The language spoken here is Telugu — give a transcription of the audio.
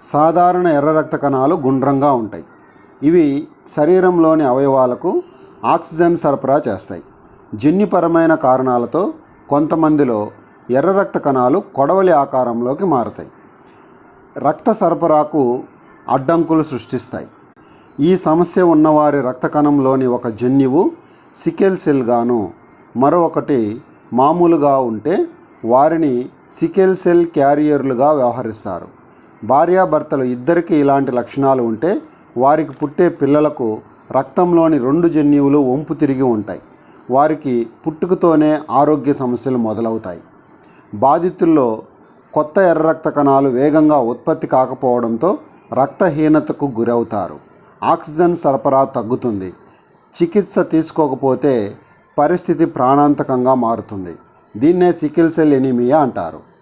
సాధారణ ఎర్ర రక్త కణాలు గుండ్రంగా ఉంటాయి. ఇవి శరీరంలోని అవయవాలకు ఆక్సిజన్ సరఫరా చేస్తాయి. జన్యుపరమైన కారణాలతో కొంతమందిలో ఎర్ర రక్త కణాలు కొడవలి ఆకారంలోకి మారుతాయి. రక్త సరఫరాకు అడ్డంకులు సృష్టిస్తాయి. ఈ సమస్య ఉన్నవారి రక్త కణంలోని ఒక జన్యువు సికెల్ సెల్గాను మరొకటి మామూలుగా ఉంటే వారిని సికెల్ సెల్ క్యారియర్లుగా వ్యవహరిస్తారు. భార్యాభర్తలు ఇద్దరికీ ఇలాంటి లక్షణాలు ఉంటే వారికి పుట్టే పిల్లలకు రక్తంలోని రెండు జన్యువులు వంపు తిరిగి ఉంటాయి. వారికి పుట్టుకతోనే ఆరోగ్య సమస్యలు మొదలవుతాయి. బాధితుల్లో కొత్త ఎర్ర రక్త కణాలు వేగంగా ఉత్పత్తి కాకపోవడంతో రక్తహీనతకు గురవుతారు. ఆక్సిజన్ సరఫరా తగ్గుతుంది. చికిత్స తీసుకోకపోతే పరిస్థితి ప్రాణాంతకంగా మారుతుంది. దీన్నే సికిల్ సెల్ ఎనీమియా అంటారు.